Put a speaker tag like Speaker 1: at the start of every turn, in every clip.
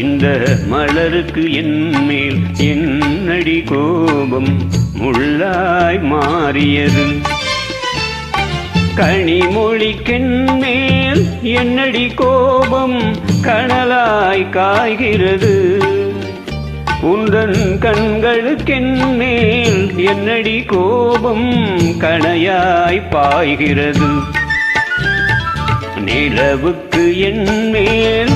Speaker 1: இந்த மலருக்கு என்மேல் என்னடி கோபம்? முள்ளாய் மாறியது. கனிமொழிக்கென்மேல் என்னடி கோபம்? கனலாய் காய்கிறது. உந்தன் கண்களுக்கென்மேல் என்னடி கோபம்? கணையாய் பாய்கிறது. நிலவுக்கு என்மேல்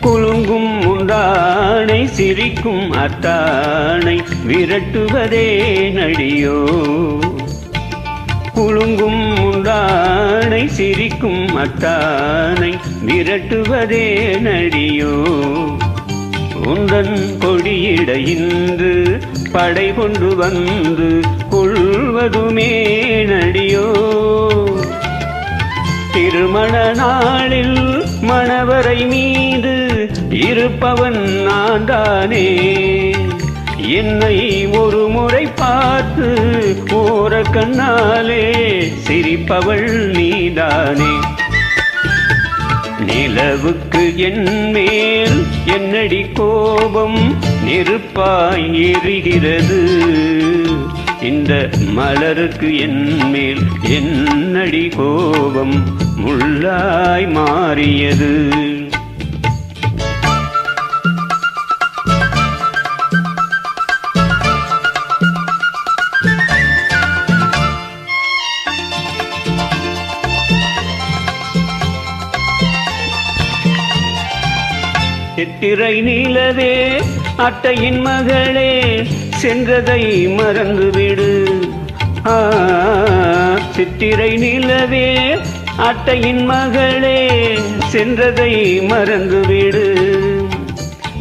Speaker 1: குலுங்கும் உண்டானை சிரிக்கும் அத்தானை விரட்டுவதே நடியோ. குலுங்கும் உண்டானை சிரிக்கும் அத்தானை விரட்டுவதே நடியோ. உந்தன் கொடியிட இன்று படை கொண்டு வந்து கொள்வதுமே நடியோ. திருமண நாளில் மணவரை மீது இருப்பவன் நான் தானே என்னை ஒரு முறை பார்த்து ஓர கண்ணாலே சிரிப்பவள் நீதானே. நிலவுக்கு என் மேல் என்னடி கோபம் நெருப்பாய் எரிகிறது. இந்த மலருக்கு என் மேல் என்னடி கோபம் முள்ளாய் மாறியது. சித்திரை நீலவே அட்டையின் மகளே சென்றதை மறந்துவிடு. ஆ, சித்திரை நிலவே அட்டையின் மகளே சென்றதை மறந்துவிடு.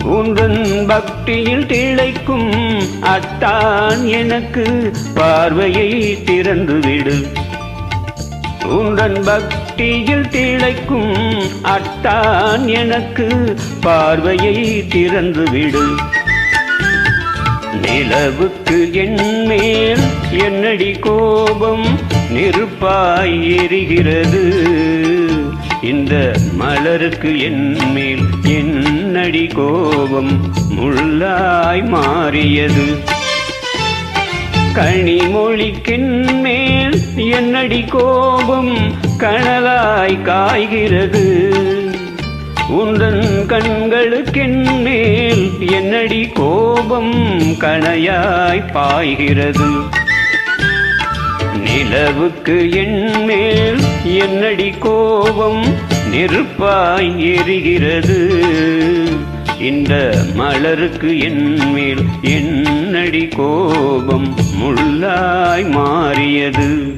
Speaker 1: உந்தன் பக்தியில் திளைக்கும் அத்தான் எனக்கு பார்வையை திறந்துவிடு. உந்தன் பக்தியில் திளைக்கும் அட்டான் எனக்கு பார்வையை திறந்துவிடு. நிலவுக்கு என் மேல் என்னடி கோபம் நெருப்பாய் எரிகிறது. இந்த மலருக்கு என் மேல் என்னடி கோபம் முள்ளாய் மாறியது. கனிமொழிக்கின் மேல் என்னடி கோபம் கனலாய் காய்கிறது? உந்தன் கண்களுக்கென்மேல் என்னடி கோபம் கணையாய் பாய்கிறது? நிலவுக்கு என்மேல் என்னடி கோபம் நெருப்பாய் எரிகிறது? இந்த மலருக்கு என்மேல் என்னடி கோபம் முள்ளாய் மாறியது?